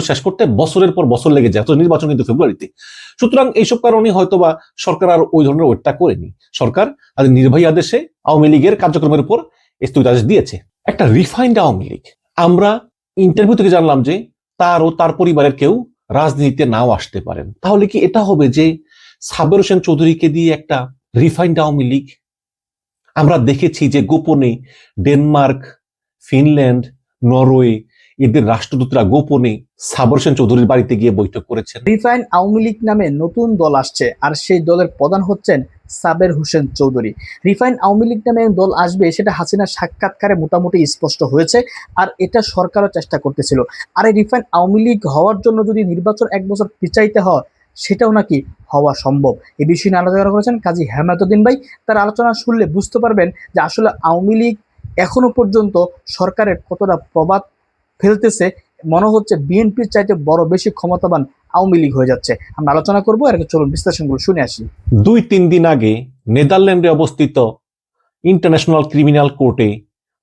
শেষ করতে বছরের পর বছর লেগে যায় তো নির্বাচন কিন্তু ফেব্রুয়ারিতে। সুতরাং এইসব কারণে হয়তোবা সরকার আর ওই ধরনের ওয়েটটা করেনি। সরকার তাদের নির্বাহী আদেশে আওয়ামী লীগের কার্যক্রমের উপর স্থগিতাদেশ দিয়েছে। একটা রিফাইন্ড আওয়ামী লীগ। আমরা ইন্টারভিউ থেকে জানলাম যে তার ও তার পরিবারের কেউ রাজনীতিতে নাও আসতে পারেন। তাহলে কি এটা হবে যে সাবের হোসেন চৌধুরীকে দিয়ে একটা রিফাইন্ড আওয়ামী লীগ? আমরা দেখেছি যে গোপনে ডেনমার্ক, ফিনল্যান্ড, নরওয়ে এদের রাষ্ট্রদূতরা গোপনে সাবর হোসেন চৌধুরীর বাড়িতে গিয়ে বৈঠক করেছেন। রিফাইন আওয়ামী লীগ নামে নতুন দল আসছে, আর সেই দলের প্রধান হচ্ছেন সাবের হোসেন চৌধুরী। রিফাইন আওয়ামী লীগ নামে দল আসবে, সেটা হাসিনার সাক্ষাৎকারে মোটামুটি স্পষ্ট হয়েছে, আর এটা সরকারও চেষ্টা করতেছিল। আর এই রিফাইন আওয়ামী লীগ হওয়ার জন্য যদি নির্বাচন এক বছর পিছাইতে হয়, সেটাও নাকি হওয়া সম্ভব? এ বিষয়ে আলোচনা করেছেন কাজী হেমায়তুদ্দিন ভাই। তার আলোচনা শুনলে বুঝতে পারবেন যে আসলে আওয়ামী লীগ এখনও পর্যন্ত সরকারের কতটা প্রভাব ফেলতেছে, মনে হচ্ছে বিএনপির চাইতে বড় বেশি ক্ষমতাবান আওয়ামী লীগ হয়ে যাচ্ছে। আমরা আলোচনা করব আর চলুন বিশ্লেষণগুলো শুনে আসি। দুই তিন দিন আগে নেদারল্যান্ডে অবস্থিত ইন্টারন্যাশনাল ক্রিমিনাল কোর্টে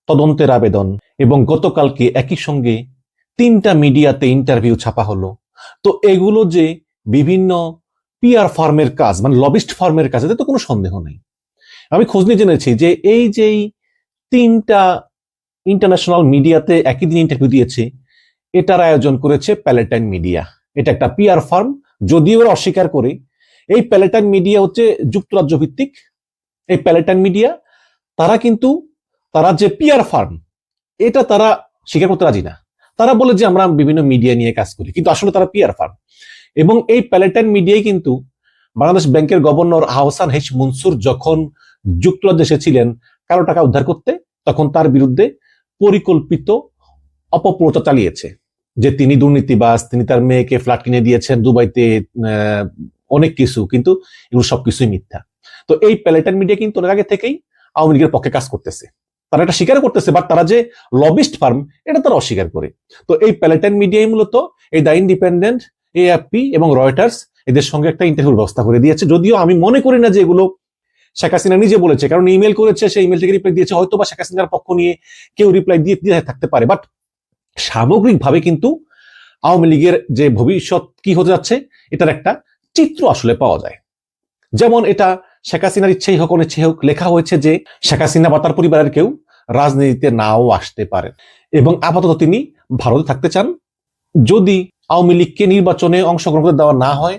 তদন্তের আবেদন এবং গতকালকে একই সঙ্গে তিনটা মিডিয়াতে ইন্টারভিউ ছাপা হলো। তো এগুলো যে বিভিন্ন পিআর ফার্মের কাজ মানে লবিস্ট ফার্মের কাজ, এতে তো কোনো সন্দেহ নেই। আমি খোঁজ নিয়ে জেনেছি যে এই যেই তিনটা ইন্টারন্যাশনাল মিডিয়াতে একই দিন ইন্টারভিউ দিয়েছে। এটার আয়োজন করেছে প্যালেটাইন মিডিয়া এটা একটা পিআর ফার্ম যদিও ওরা অস্বীকার করে। এই প্যালেটাইন মিডিয়া হচ্ছে যুক্তরাজ্য ভিত্তিক। এই প্যালেটাইন মিডিয়া তারা কিন্তু, তারা যে পিআর ফার্ম এটা তারা স্বীকার করতে রাজি না। তারা বলে যে আমরা বিভিন্ন মিডিয়া নিয়ে কাজ করি, কিন্তু আসলে তারা পিআর ফার্ম এবং এই প্যালেটাইন মিডিয়াই কিন্তু বাংলাদেশ ব্যাংকের গভর্নর আহসান হেস মনসুর যখন যুক্তরাজ্যে এসেছিলেন কারও টাকা উদ্ধার করতে, তখন তার বিরুদ্ধে পরিকল্পিত অপপ্রচার চালিয়েছে। যে তিনি দুর্নীতিবাজ, তিনি তার মেয়েকে ফ্ল্যাট কিনে দিয়েছেন দুবাইতে অনেক কিছু, কিন্তু এগুলো সবকিছুই মিথ্যা। তো এই প্যালেটাইন মিডিয়া কিন্তু অনেক আগে থেকেই আওয়ামী লীগের পক্ষে কাজ করতেছে। তারা এটা স্বীকার করতেছে, বাট তারা যে লবিস্ট ফার্ম এটা তারা অস্বীকার করে। তো এই প্যালেটাইন মিডিয়াই মূলত এই দ্য ইন্ডিপেন্ডেন্ট এএফপি এবং রয়টার্স এদের সঙ্গে একটা ইন্টারভিউর ব্যবস্থা করে দিয়েছে। যদিও আমি মনে করি না যে এগুলো শেখ হাসিনা নিজে বলেছে, কারণ ইমেল করেছে সেই ইমেল থেকে রিপ্লাই দিয়েছে হয়তো বা শেখ হাসিনার পক্ষ নিয়ে কেউ রিপ্লাই দিয়ে দিয়ে থাকতে পারে। বাট সামগ্রিকভাবে কিন্তু আওয়ামী লীগের যে ভবিষ্যৎ কি হতে যাচ্ছে, এটার একটা চিত্র আসলে পাওয়া যায়। যেমন এটা শেখ হাসিনার ইচ্ছেই হোক, অনিচ্ছেই হোক, লেখা হয়েছে যে শেখ হাসিনা বা তার পরিবারের কেউ রাজনীতিতে নাও আসতে পারেন। এবং আপাতত তিনি ভারতে থাকতে চান। যদি আওয়ামী লীগকে নির্বাচনে অংশগ্রহণ দেওয়া না হয়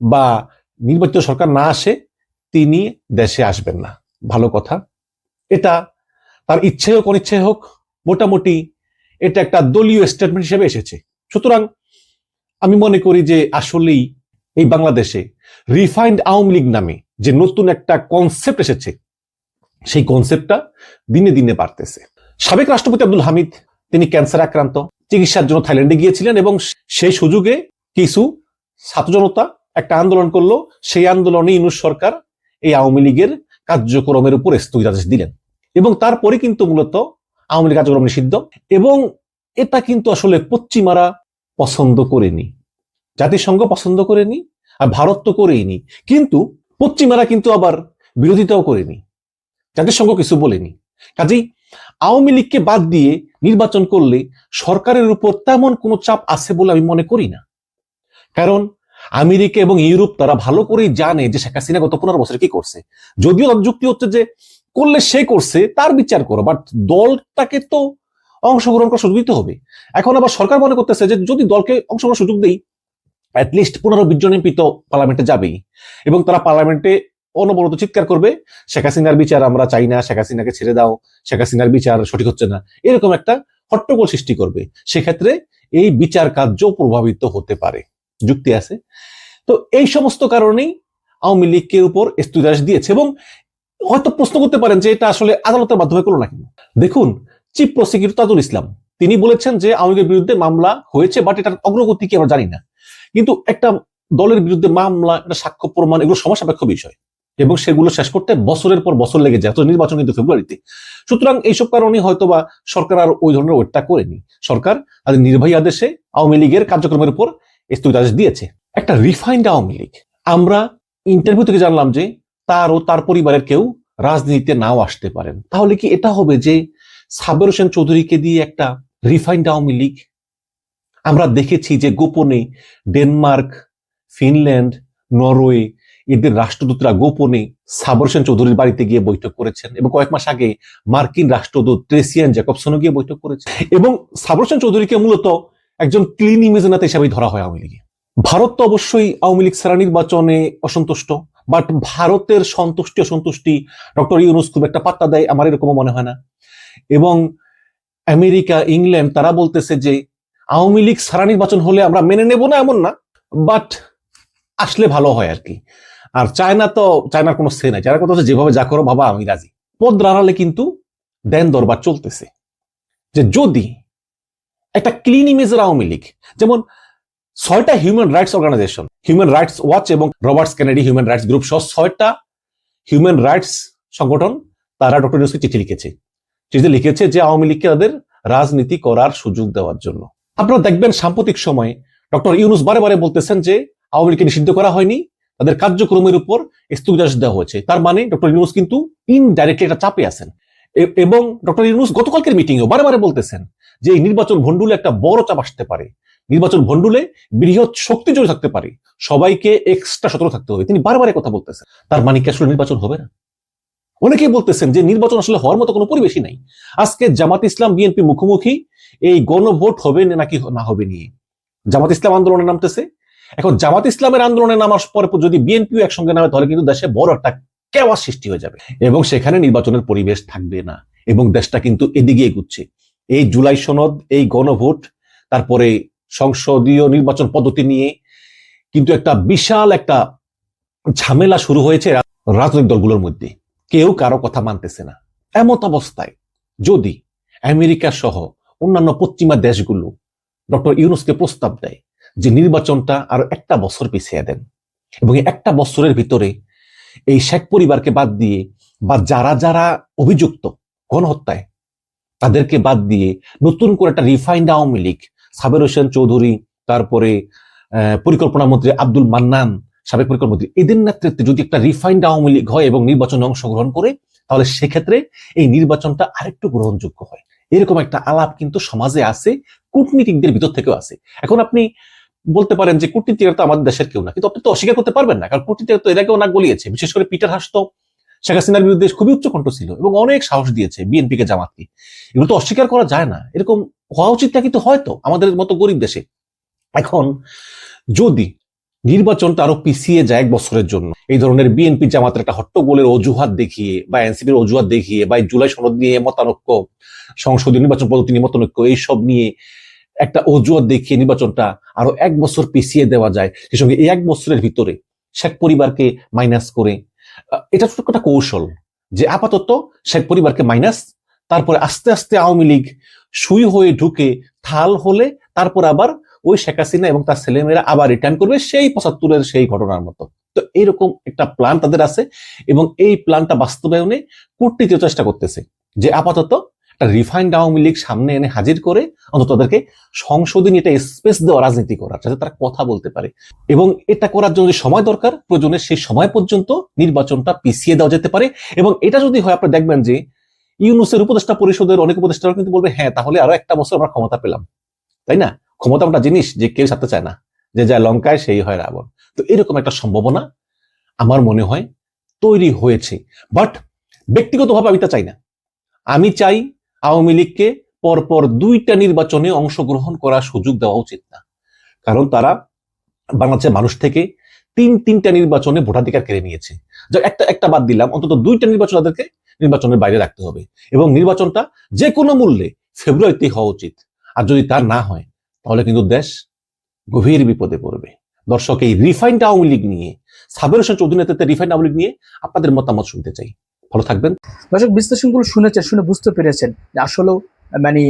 বা নির্বাচিত সরকার না আসে তিনি দেশে আসবেন না। ভালো কথা। এটা তার ইচ্ছে হোক, অনিচ্ছে হোক, মোটামুটি এটা একটা দলীয় স্টেটমেন্ট হিসেবে এসেছে। সুতরাং আমি মনে করি যে আসলেই এই বাংলাদেশে রিফাইন্ড আওয়ামী লীগ নামে যে নতুন একটা কনসেপ্ট এসেছে, সেই কনসেপ্টটা দিনে দিনে বাড়তেছে। সাবেক রাষ্ট্রপতি আব্দুল হামিদ, তিনি ক্যান্সার আক্রান্ত, চিকিৎসার জন্য থাইল্যান্ডে গিয়েছিলেন এবং সেই সুযোগে কিছু ছাত্র জনতা একটা আন্দোলন করল। সেই আন্দোলনে ইনুস সরকার এই আওয়ামী লীগের কার্যক্রমের উপর স্থগিতাদেশ দিলেন। এবং তারপরে কিন্তু মূলত আওয়ামী লীগ কার্যক্রম নিষিদ্ধ। এবং এটা কিন্তু আসলে পশ্চিমারা পছন্দ করেনি। জাতিসংঘ পছন্দ করেনি আর ভারত তো করেইনি। কিন্তু পশ্চিমারা কিন্তু আবার বিরোধিতাও করেনি। জাতিসংঘ কিছু বলেনি। কাজেই আওয়ামী লীগকে বাদ দিয়ে নির্বাচন করলে সরকারের উপর তেমন কোনো চাপ আছে বলে আমি মনে করি না। কারণ আমেরিকা এবং ইউরোপ তারা ভালো করেই জানে যে শেখ হাসিনা গত পনেরো বছরে কি করছে। যদিও তাদের যুক্তি হচ্ছে যে করলে সে করছে, তার বিচার করো বাট দলটাকে তো অংশগ্রহণ করার সুযোগ দিতে হবে। এখন আবার সরকার মনে করতেছে যে যদি দলকে অংশগ্রহণ সুযোগ দেই অ্যাটলিস্ট পনেরো বিশ জন এমপি তো পার্লামেন্টে যাবেই। এবং তারা পার্লামেন্টে অনবরত চিৎকার করবে, শেখ হাসিনার বিচার আমরা চাই না, শেখ হাসিনাকে ছেড়ে দাও, শেখ হাসিনার বিচার সঠিক হচ্ছে না। এরকম একটা হট্টগোল সৃষ্টি করবে। সেক্ষেত্রে এই বিচার কার্য প্রভাবিত হতে পারে। যুক্তি আছে। তো এই সমস্ত কারণেই আওয়ামী লীগকে উপর স্থিতাদেশ দিয়েছে এবং হয়তো প্রশ্ন করতে পারেন যে এটা আসলে আদালতের মাধ্যমে করল না। কেন দেখুন, চিফ প্রসিকিউটর তাজুল ইসলাম, তিনি বলেছেন যে আওয়ামী লীগের বিরুদ্ধে মামলা হয়েছে বাট এটার অগ্রগতি কি আমরা জানি না। কিন্তু একটা দলের বিরুদ্ধে মামলা, একটা সাক্ষ্য প্রমাণ, এগুলো সমসাপেক্ষ বিষয় এবং সেগুলো শেষ করতে বছরের পর বছর লেগে যায় নির্বাচন কিন্তু ফেব্রুয়ারিতে। সুতরাং এইসব কারণে হয়তোবা সরকার আর ওই ধরনের ওয়েটটা করেনি। সরকার তাদের নির্বাহী আদেশে আওয়ামী লীগের কার্যক্রমের উপর স্থগিতাদেশ দিয়েছে। একটা রিফাইন্ড আওয়ামী লীগ। আমরা ইন্টারভিউ থেকে জানলাম যে তার ও তার পরিবারের কেউ রাজনীতিতে নাও আসতে পারেন। তাহলে কি এটা হবে যে সাবের হোসেন চৌধুরীকে দিয়ে একটা রিফাইন্ড আওয়ামী লীগ? আমরা দেখেছি যে গোপনে ডেনমার্ক, ফিনল্যান্ড, নরওয়ে এদের রাষ্ট্রদূতরা গোপনে সাবর হোসেন চৌধুরীর বাড়িতে গিয়ে বৈঠক করেছেন এবং কয়েক মাস আগে মার্কিন রাষ্ট্রদূত ট্রেসিয়ান জ্যাকবসনও গিয়ে বৈঠক করেছেন। এবং সাবর হোসেন চৌধুরীকে মূলত একজন ক্লিন ইমেজনাতে হিসাবে ধরা হয় আওয়ামী লীগে ভারত তো অবশ্যই আওয়ামী লীগ সারা নির্বাচনে অসন্তুষ্ট বাট ভারতের সন্তুষ্টি, অসন্তুষ্টি ডক্টর ইউনুস খুব একটা পাত্তা দেয়, আমার এরকমও মনে হয় না। এবং আমেরিকা, ইংল্যান্ড, তারা বলতেছে যে আওয়ামী লীগ সারা নির্বাচন হলে আমরা মেনে নেব না এমন না বাট আসলে ভালো হয় আর কি। আর চায়না তো, চায়নার কোনো সে নাই, চায়নার কথা হচ্ছে যেভাবে যা করো বাবা আমি রাজি। পদ রাড়ালে কিন্তু দেন দরবার চলতেছে। যে যদি একটা ক্লিন ইমেজের আওয়ামী লীগ। যেমন ছয়টা human rights organization human rights watch এবং Roberts Kennedy human rights group সহ ছয়টা হিউম্যান রাইটস সংগঠন তারা ডক্টর ইউনুসকে চিঠি লিখেছে। চিঠিতে লিখেছে যে আওয়ামী লীগকে তাদের রাজনীতি করার সুযোগ দেওয়ার জন্য। আপনারা দেখবেন সাম্প্রতিক সময়ে ডক্টর ইউনুস বারে বারে বলতেছেন যে আওয়ামী লীগকে নিষিদ্ধ করা হয়নি, তাদের কার্যক্রমের উপর স্থগিতাদেশ দেওয়া হয়েছে। তার মানে ডক্টর ইউনুস কিন্তু ইনডাইরেক্টলি একটা চাপে আছেন। এবং ডক্টর ইউনুস গতকালকের মিটিংয়েও বারে বারে বলতেছেন যে এই নির্বাচন ভণ্ডুলে একটা বড় চাপ আসতে পারে। নির্বাচন ভণ্ডুলে বৃহৎ শক্তি জড়িয়ে থাকতে পারে। সবাইকে এক্সট্রা সতর্ক থাকতে হবে। তিনি বারবার কথা বলতেছেন। তার মানে কি আসলে নির্বাচন হবে না? অনেকেই বলতেছেন যে নির্বাচন আসলে হওয়ার মতো কোনো পরিবেশই নাই। আজকে জামাত ইসলাম, বিএনপি মুখোমুখি এই গণভোট হবে নাকি না হবে নিয়ে। জামাত ইসলাম আন্দোলনে নামতেছে। এখন জামাত ইসলামের আন্দোলনে নামার পর যদি বিএনপিও একসঙ্গে নামে, তাহলে কিন্তু দেশে বড় একটা কেওয়া সৃষ্টি হয়ে যাবে। এবং সেখানে নির্বাচনের পরিবেশ থাকবে না। এবং দেশটা কিন্তু এদিকে এগুচ্ছে। এই জুলাই সনদ, এই গণভোট, তারপরে সংসদীয় নির্বাচন পদ্ধতি নিয়ে কিন্তু একটা বিশাল একটা ঝামেলা শুরু হয়েছে রাজনৈতিক দলগুলোর মধ্যে। কেউ কারও কথা মানতেছে না। এমত অবস্থায় যদি আমেরিকা সহ অন্যান্য পশ্চিমা দেশগুলো ডক্টর ইউনুসকে প্রস্তাব দেয় যে নির্বাচনটা আর একটা বছর পিছিয়ে দেন এবং একটা বছরের ভিতরে এই শেখ পরিবারকে বাদ দিয়ে বা যারা যারা অভিযুক্ত গণহত্যায় তাদেরকে বাদ দিয়ে নতুন করে একটা রিফাইন্ড আওয়ামী লীগ সাবের হোসেন চৌধুরী, তারপরে পরিকল্পনা মন্ত্রী আব্দুল মান্নান, সাবেক পরিকল্পনা এদের নেতৃত্বে যদি একটা রিফাইন্ড আওয়ামী লীগ হয় এবং নির্বাচনে অংশগ্রহণ করে, তাহলে সেক্ষেত্রে এই নির্বাচনটা আরেকটু গ্রহণযোগ্য হয়। এরকম একটা আলাপ কিন্তু সমাজে আছে, কূটনীতিকদের ভিতর থেকেও আছে। এখন আপনি বলতে পারেন যে কূটনীতিকরা তো আমাদের দেশের কেউ না, কিন্তু আপনি তো অস্বীকার করতে পারবেন না, কারণ কূটনীতিকরা তো এর আগেও নাক গলিয়েছে, বিশেষ করে পিটার হাস তো শেখ হাসিনার বিরুদ্ধে খুবই উচ্চকণ্ঠ ছিল এবং অনেক সাহস দিয়েছে বিএনপি কে জামাতকে। এগুলো তো অস্বীকার করা যায় না। এরকম হওয়া উচিত না কিন্তু হয়তো আমাদের মতো গরিব দেশে। এখন যদি নির্বাচনটা আরও পিছিয়ে যায় এক বছরের জন্য, এই ধরনের বিএনপি জামাতের একটা হট্টগোলের অজুহাত দেখিয়ে বা এনসিপির অজুহাত দেখিয়ে বা জুলাই সনদ নিয়ে মতানৈক্য, সংসদীয় নির্বাচন পদ্ধতি নিয়ে মতানৈক্য, এইসব নিয়ে একটা অজুহাত দেখিয়ে নির্বাচনটা আরও এক বছর পিছিয়ে দেওয়া যায় সে সঙ্গে এই এক বছরের ভিতরে শেখ পরিবারকে মাইনাস করে এটা ছোট একটা কৌশল যে আপাতত শেখ পরিবারকে মাইনাস তারপরে আস্তে আস্তে আওয়ামী লীগ সুই হয়ে ঢুকে থাল হলে তারপর আবার ওই শেখ হাসিনা এবং তার ছেলেমেয়েরা আবার রিটার্ন করবে সেই পঁচাত্তরের সেই ঘটনার মতো। তো এইরকম একটা প্ল্যান তাদের আছে এবং এই প্ল্যানটা বাস্তবায়নে কূটনীতি চেষ্টা করতেছে যে আপাতত একটা রিফাইন্ড আওয়ামী লীগ সামনে এনে হাজির করে অন্তত তাদেরকে সংসদে নিয়ে একটা স্পেস দেওয়া, রাজনীতি করার, যাতে তারা কথা বলতে পারে। এবং এটা করার জন্য সময় দরকার প্রয়োজনে সেই সময় পর্যন্ত নির্বাচনটা পিছিয়ে দেওয়া যেতে পারে। এবং এটা যদি হয় আপনি দেখবেন যে ইউনুসের উপদেষ্টা পরিষদের অনেক উপদেষ্টারা কিন্তু বলবে হ্যাঁ তাহলে আরও একটা বছর আমরা ক্ষমতা পেলাম। তাই না? ক্ষমতা একটা জিনিস যে কেউ ছাড়তে চায় না। যে যায় লঙ্কায় সেই হয় রাবণ। তো এরকম একটা সম্ভাবনা আমার মনে হয় তৈরি হয়েছে। বাট ব্যক্তিগতভাবে আমি তা চাই না। আমি চাই আওয়ামী লীগকে পরপর দুইটা নির্বাচনে অংশগ্রহণ করার সুযোগ দেওয়া উচিত না। কারণ তারা বাংলাদেশের মানুষ থেকে তিন, তিনটা নির্বাচনে ভোটাধিকার কেড়ে নিয়েছে। যা একটা একটা বাদ দিলাম, অন্তত দুইটা নির্বাচন তাদেরকে নির্বাচনের বাইরে রাখতে হবে এবং নির্বাচনটা যে কোনো মূল্যে ফেব্রুয়ারিতে হওয়া উচিত। আর যদি তা না হয়, তাহলে কিন্তু দেশ গভীর বিপদে পড়বে। দর্শক, এই রিফাইন্ড আওয়ামী লীগ নিয়ে, সাবের হোসেন চৌধুরী নেতৃত্বে রিফাইন্ড আওয়ামী লীগ নিয়ে আপনাদের মতামত শুনতে চাই। ভালো থাকবেন। দর্শক, বিশ্লেষণগুলো শুনেছেন, শুনে বুঝতে পেরেছেন যে আসলেও মানে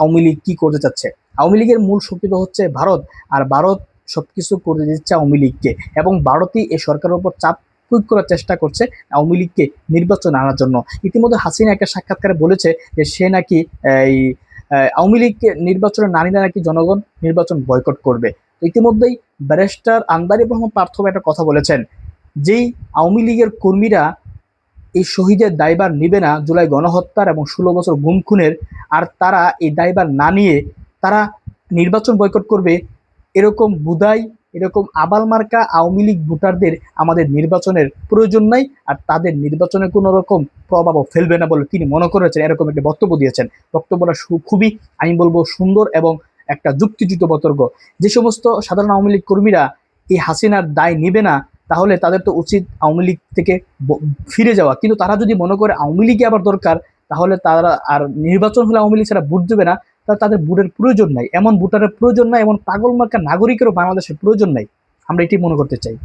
আওয়ামী লীগ কি করতে চাচ্ছে। আওয়ামী লীগের মূল শক্তি তো হচ্ছে ভারত, আর ভারত সবকিছু করে দিচ্ছে আওয়ামী লীগকে এবং ভারতই এই সরকারের উপর চাপ প্রয়োগ করার চেষ্টা করছে আওয়ামী লীগকে নির্বাচন আনার জন্য। ইতিমধ্যে হাসিনা একটা সাক্ষাৎকারে বলেছে যে সে নাকি, এই আওয়ামী লীগকে নির্বাচনে না নিলে নাকি জনগণ নির্বাচন বয়কট করবে। ইতিমধ্যেই ব্যারিস্টার আন্দারি রহমান পার্থব একটা কথা বলেছেন, যেই আওয়ামী লীগের কর্মীরা এই শহীদের দায়ভার নিবে না জুলাই গণহত্যার এবং ষোলো বছর গুম খুনের। আর তারা এই দায়ভার না নিয়ে তারা নির্বাচন বয়কট করবে। এরকম বুদাই, এরকম আবাল মার্কা আওয়ামী লীগ ভোটারদের আমাদের নির্বাচনের প্রয়োজন নাই। আর তাদের নির্বাচনে কোনো রকম প্রভাবও ফেলবে না বলে তিনি মনে করেছেন। এরকম একটা বক্তব্য দিয়েছেন। বক্তব্যটা খুবই, আমি বলব, সুন্দর এবং একটা যুক্তিযুক্ত বতর্ক। যে সমস্ত সাধারণ আওয়ামী লীগ কর্মীরা এই হাসিনার দায় নিবে না তাহলে তাদের তো উচিত আওয়ামী লীগ থেকে ফিরে যাওয়া। কিন্তু তারা যদি মনে করে আওয়ামী লীগে আবার দরকার, তাহলে তারা আর নির্বাচন হলে আওয়ামী লীগ ছাড়া ভোট দেবে না, তাহলে তাদের ভোটের প্রয়োজন নাই। এমন ভোটারের প্রয়োজন নাই, এমন পাগল মার্কা নাগরিকেরও বাংলাদেশের প্রয়োজন নাই। আমরা এটি মনে করতে চাই।